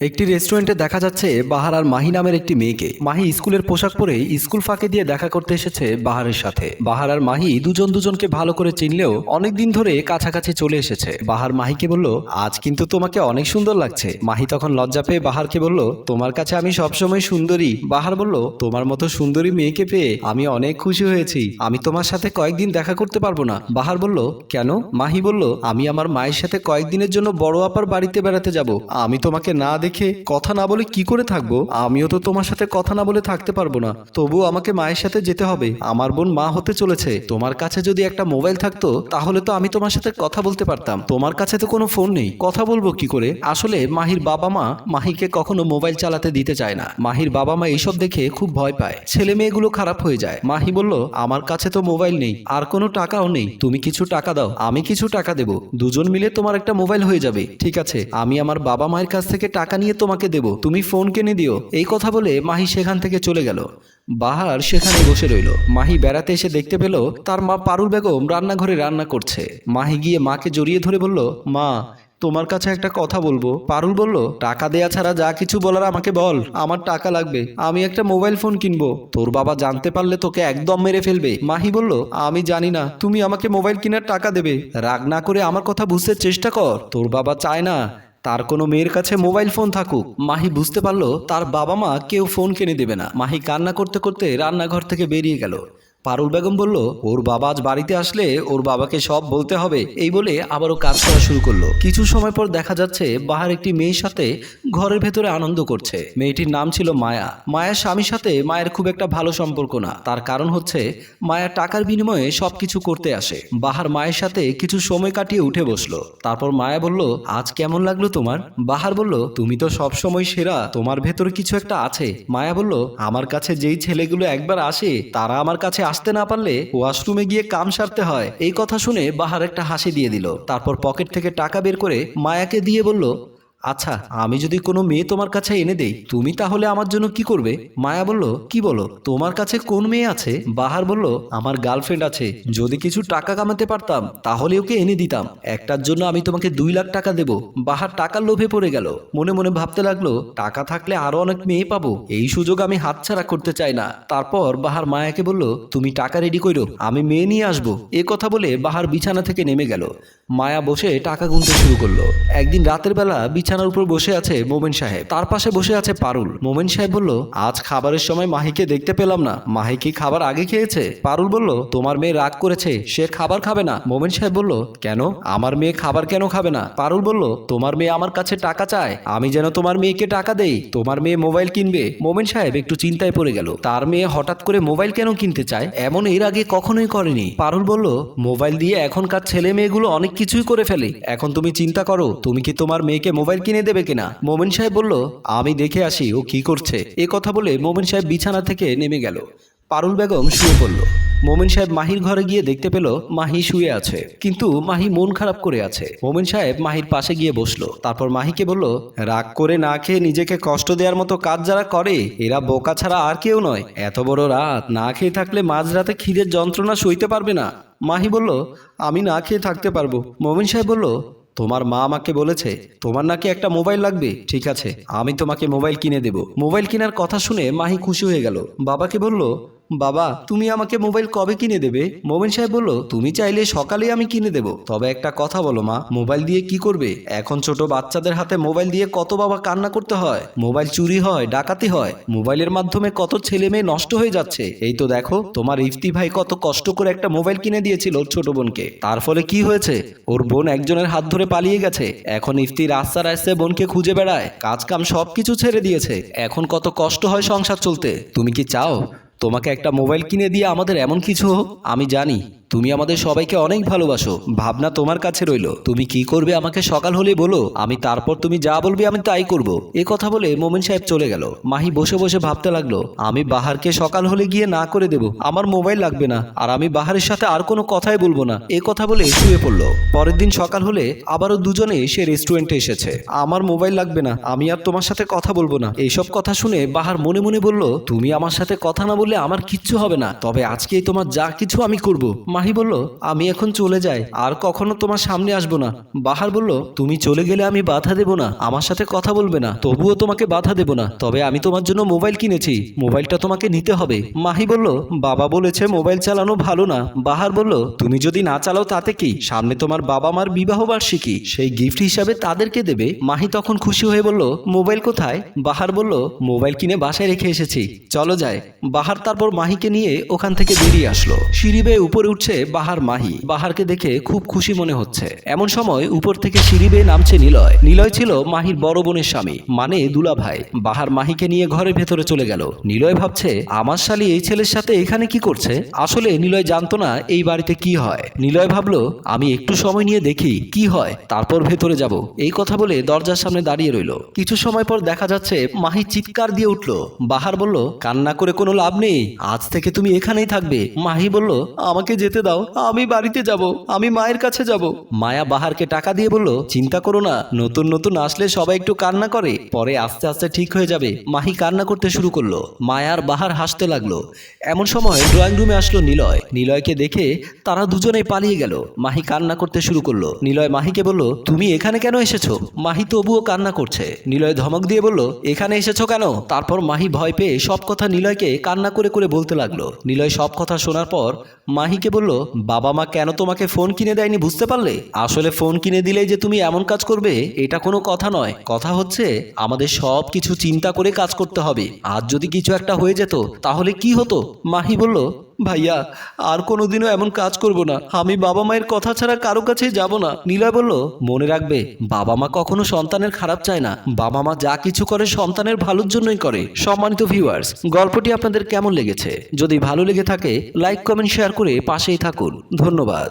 একটি রেস্টুরেন্টে দেখা যাচ্ছে বাহার আর মাহি নামের একটি মেয়েকে। মাহি স্কুলের পোশাক পরে স্কুল ফাঁকে দিয়ে দেখা করতে এসেছে বাহারের সাথে। বাহার আর মাহি দুজন দুজনকে ভালো করে চিনলেও অনেক দিন ধরে কাছাকাছি চলে এসেছে। বাহার মাহিকে বলল, আজ কিন্তু তোমাকে অনেক সুন্দর লাগছে। মাহি তখন লজ্জা পেয়ে বাহারকে বলল, তোমার কাছে আমি সবসময় সুন্দরী। বাহার বলল, তোমার মতো সুন্দরী মেয়েকে পেয়ে আমি অনেক খুশি হয়েছি। আমি তোমার সাথে কয়েকদিন দেখা করতে পারব না। বাহার বলল, কেন? মাহি বলল, আমি আমার মায়ের সাথে কয়েকদিনের জন্য বড় আপার বাড়িতে বেড়াতে যাব। আমি তোমাকে না দেখে কথা না বলে কি করে থাকব? আমিও তো তোমার সাথে কথা না বলে থাকতে পারব না। তবু আমাকে মায়ের সাথে যেতে হবে। আমার বোন মা হতে চলেছে। তোমার কাছে যদি একটা মোবাইল থাকতো, তাহলে তো আমি তোমার সাথে কথা বলতে পারতাম। তোমার কাছে তো কোনো ফোন নেই। কথা বলব কি করে? আসলে মাহির বাবা মা মাহিকে কখনো মোবাইল চালাতে দিতে চায় না। মাহির বাবা মা এইসব দেখে খুব ভয় পায়। ছেলে মেয়েগুলো খারাপ হয়ে যায়। মাহি বলল, আমার কাছে তো মোবাইল নেই। আর কোনো টাকাও নেই। তুমি কিছু টাকা দাও। আমি কিছু টাকা দেব। দুজন মিলে তোমার একটা মোবাইল হয়ে যাবে। ঠিক আছে। আমি আমার বাবা মায়ের কাছ থেকে টাকা নিয়ে তোমাকে দেব। তুমি ফোন কিনে দিও। এই কথা বলে মাহি সেখান থেকে চলে গেল। বাহার সেখানে বসে রইল। মাহি বেড়াতে এসে দেখতে পেল তার মা পারুল বেগম রান্নাঘরে রান্না করছে। মাহি গিয়ে মাকে জড়িয়ে ধরে বলল, মা, তোমার কাছে একটা কথা বলব। পারুল বলল, টাকা দেয়া ছাড়া যা কিছু বলার আমাকে বল। আমার টাকা লাগবে। আমি একটা মোবাইল ফোন কিনবো। তোর বাবা জানতে পারলে তোকে একদম মেরে ফেলবে। মাহি বলল, আমি জানি না। তুমি আমাকে মোবাইল কেনার টাকা দেবে। রাগ না করে আমার কথা বুঝতে চেষ্টা কর। তোর বাবা চায় না তার কোনো মেয়ের কাছে মোবাইল ফোন থাকুক। মাহি বুঝতে পারল, তার বাবা মা কেউ ফোন কিনে দেবে না। মাহি কান্না করতে করতে রান্নাঘর থেকে বেরিয়ে গেল। পারুল বেগম বলল, ওর বাবা আজ বাড়িতে আসলে ওর বাবাকে সব বলতে হবে। এই বলে আবারও কাজ করা শুরু করল। কিছু সময় পর দেখা যাচ্ছে, বাহার একটি মেয়ের সাথে ঘরের ভেতরে আনন্দ করছে। মেয়েটির নাম ছিল মায়া। মায়ের স্বামীর সাথে মায়ের খুব একটা ভালো সম্পর্ক না। তার কারণ হচ্ছে, মায়া টাকার বিনিময়ে সবকিছু করতে আসে। বাহার মায়ের সাথে কিছু সময় কাটিয়ে উঠে বসল। তারপর মায়া বলল, আজ কেমন লাগল তোমার? বাহার বলল, তুমি তো সব সময় সেরা, তোমার ভেতরে কিছু একটা আছে। মায়া বলল, আমার কাছে যেই ছেলেগুলো একবার আসে, তারা আমার কাছে আসতে না পারলে ওয়াশরুমে গিয়ে কাম সারতে হয়। এই কথা শুনে বাহার একটা হাসি দিয়ে দিল। তারপর পকেট থেকে টাকা বের করে মায়াকে দিয়ে বলল আচ্ছা আমি যদি কোনো মেয়ে তোমার কাছে এনে দেই, তুমি তাহলে আমার জন্য কি করবে? মায়া বলল, কি বলো? তোমার কাছে কোন মেয়ে আছে? বাহার বলল, আমার গার্লফ্রেন্ড আছে। যদি কিছু টাকা কামাতে পারতাম, তাহলে ওকে এনে দিতাম। একটার জন্য আমি তোমাকে দুই লাখ টাকা দেব। বাহার টাকার লোভে পড়ে গেল। মনে মনে ভাবতে লাগল, টাকা থাকলে আরও অনেক মেয়ে পাবো। এই সুযোগ আমি হাতছাড়া করতে চাই না। তারপর বাহার মায়াকে বলল, তুমি টাকা রেডি করো আমি মেয়ে নিয়ে আসব। এ কথা বলে বাহার বিছানা থেকে নেমে গেল। মায়া বসে টাকা গুনতে শুরু করল। একদিন রাতের বেলা বিছানার উপর বসে আছে মোমেন সাহেব। তার পাশে বসে আছে পারুল। মোমেন সাহেব বলল, আজ খাবারের সময় মাহিকে দেখতে পেলাম না। মাহি কি খাবার আগে খেয়েছে? পারুল বলল, তোমার মেয়ে রাগ করেছে, সে খাবার খাবে না। মোমেন সাহেব বলল, কেন? আমার মেয়ে খাবার কেন খাবে না? পারুল বলল, তোমার মেয়ে আমার কাছে টাকা চায়। আমি যেন তোমার মেয়েকে টাকা দেই। তোমার মেয়ে মোবাইল কিনবে। মোমেন সাহেব একটু চিন্তায় পড়ে গেল। তার মেয়ে হঠাৎ করে মোবাইল কেন কিনতে চায়, এমন এর আগে কখনোই করেনি। পারুল বলল, মোবাইল দিয়ে এখনকার ছেলে মেয়েগুলো অনেক কিছুই করে ফেলে। এখন তুমি চিন্তা করো, তুমি কি তোমার মেয়েকে মোবাইল কিনে দেবে কিনা? মোমেন সাহেব বলল, আমি দেখে আসি, ও কি করছে। এ কথা বলে মোমেন সাহেব বিছানা থেকে নেমে গেল। পারুল বেগম শুয়ে পড়ল। মোমেন সাহেব মাহির ঘরে গিয়ে দেখতে পেল, মাহি শুয়ে আছে। কিন্তু মাহি মন খারাপ করে আছে। মোমেন সাহেব মাহির পাশে গিয়ে বসল। তারপর মাহিকে বলল, রাগ করে না খেয়ে নিজেকে কষ্ট দেওয়ার মতো কাজ যারা করে, এরা বোকা ছাড়া আর কেউ নয়। এত বড় রাত, না খেয়ে থাকলে মাঝরাতে খিদের যন্ত্রণা সইতে পারবে না। মাহি বলল, আমি না খেয়ে থাকতে পারব। মোমেন সাহেব বলল তোমার মা আমাকে বলেছে, তোমার নাকি একটা মোবাইল লাগবে? ঠিক আছে, আমি তোমাকে মোবাইল কিনে দেব। মোবাইল কেনার কথা শুনে মাহি খুশি হয়ে গেল। বাবাকে বলল বাবা, তুমি আমাকে মোবাইল কবে কিনে দেবে? মোমেন সাহেব বলল, তুমি চাইলে সকালে আমি কিনে দেব। তবে একটা কথা বলো মা, মোবাইল দিয়ে কি করবে? এখন ছোট বাচ্চাদের হাতে মোবাইল দিয়ে কত বাবা কান্না করতে হয়? মোবাইল চুরি হয়, ডাকাতি হয়। মোবাইলের মাধ্যমে কত ছেলে মেয়ে নষ্ট হয়ে যাচ্ছে। এই তো দেখো, তোমার ইফতি ভাই কত কষ্ট করে একটা মোবাইল কিনে দিয়েছিল ওর ছোট বোনকে। তার ফলে কি হয়েছে? ওর বোন একজনের হাত ধরে পালিয়ে গেছে। এখন ইফতি রাস্তা রাস্তায় বোনকে খুঁজে বেড়ায়। কাজ কাম সবকিছু ছেড়ে দিয়েছে। এখন কত কষ্ট হয় সংসার চলতে। তুমি কি চাও তোমাকে একটা মোবাইল কিনে দিয়ে আমাদের এমন কিছু হোক আমি জানি। তুমি আমাদের সবাইকে অনেক ভালোবাসো। ভাবনা তোমার কাছে রইল। তুমি কি করবে আমাকে সকাল হলে বলো? আমি তারপর তুমি যা বলবে আমি তাই করব। এ কথা বলে মোমেন সাহেব চলে গেল। মাহি বসে বসে ভাবতে লাগল, আমি বাহারকে সকাল হলে গিয়ে না করে দেব। আমার মোবাইল লাগবে না, আর আমি বাহারের সাথে আর কোনো কথাই বলব না। এ কথা বলে শুয়ে পড়ল। পরের দিন সকাল হলে আবারও দুজনে সে রেস্টুরেন্টে এসেছে। আমার মোবাইল লাগবে না, আমি আর তোমার সাথে কথা বলব না। এইসব কথা শুনে বাহার মনে মনে বলল, তুমি আমার সাথে কথা না বললে আমার কিচ্ছু হবে না। তবে আজকেই তোমার যা কিছু আমি করব। মাহি বলল, আমি এখন চলে যাই, আর কখনো তোমার সামনে আসব না। বাহার বলল, তুমি চলে গেলে আমি বাধা দেব না, আমার সাথে কথা বলবে না, তবুও তোমাকে বাধা দেব না। তবে আমি তোমার জন্য মোবাইল কিনেছি, মোবাইলটা তোমাকে নিতে হবে। মাহি বলল, বাবা বলেছে মোবাইল চালানো ভালো না। বাহার বলল, তুমি যদি না চালাও তাতে কি? সামনে তোমার বাবা মার বিবাহ বার্ষিকী, সেই গিফট হিসাবে তাদেরকে দেবে। মাহি তখন খুশি হয়ে বলল, মোবাইল কোথায়? বাহার বলল, মোবাইল কিনে বাসায় রেখে এসেছি, চলো যায় বাহার তারপর মাহিকে নিয়ে ওখান থেকে বেরিয়ে আসলো। সিঁড়ি বেয়ে উপরে উঠছে বাহার মাহি। বাহারকে দেখে খুব খুশি মনে হচ্ছে। এমন সময় উপর থেকে সিঁড়ি বেয়ে নামছে নিলয়। নিলয় ছিল মাহির বড় বোনের স্বামী মানে দুলা ভাই। বাহার মাহিকে নিয়ে ঘরের ভেতরে চলে গেল। নিলয় ভাবছে, আমার শালি এই ছেলের সাথে এখানে কি করছে? আসলে নিলয় জানতো না এই বাড়িতে কি হয়। নিলয় ভাবলো, আমি একটু সময় নিয়ে দেখি কি হয়, তারপর ভেতরে যাব। এই কথা বলে দরজার সামনে দাঁড়িয়ে রইল। কিছু সময় পর দেখা যাচ্ছে মাহি চিৎকার দিয়ে উঠল। বাহার বলল, কান্না করে কোনো লাভ নেই। আজ থেকে তুমি এখানেই থাকবে। মাহি বলল, আমাকে যেতে দাও। আমি বাড়িতে যাব। আমি মায়ের কাছে যাব। মায়া বাহারকে টাকা দিয়ে বলল, চিন্তা করো না। নতুন নতুন আসলে সবাই একটু কান্না করে। পরে আস্তে আস্তে ঠিক হয়ে যাবে। মাহি কান্না করতে শুরু করল। মায়ার বাহার হাসতে লাগল। এমন সময় ড্রয়িং রুমে আসলো নিলয়। নিলয়কে দেখে তারা দুজনেই পালিয়ে গেল। মাহি কান্না করতে শুরু করল। নিলয় মাহিকে বলল, তুমি এখানে কেন এসেছ? মাহি তবুও কান্না করছে। নিলয় ধমক দিয়ে বলল, এখানে এসেছ কেন? তারপর মাহি ভয় পেয়ে সব কথা নিলয়কে কান্না করে করে বলতে লাগল। নিলয় সব কথা শোনার পর মাহিকে বলল বাবা মা কেন তোমাকে ফোন কিনে দেয়নি বুঝতে পারলে? আসলে ফোন কিনে দিলেই যে তুমি এমন কাজ করবে, এটা কোনো কথা নয়। কথা হচ্ছে, আমাদের সব কিছু চিন্তা করে কাজ করতে হবে। আর যদি কিছু একটা হয়ে যেত, তাহলে কি হতো? মাহি বলল ভাইয়া আর কোনোদিনও এমন কাজ করব না। আমি বাবা মায়ের কথা ছাড়া কারও কাছে যাব না। নীলয় বলল মনে রাখবে বাবা মা কখনো সন্তানের খারাপ চায় না। বাবা মা যা কিছু করে সন্তানের ভালোর জন্যই করে। সম্মানিত ভিউয়ার্স গল্পটি আপনাদের কেমন লেগেছে? যদি ভালো লেগে থাকে লাইক কমেন্ট শেয়ার করে পাশেই থাকুন। ধন্যবাদ।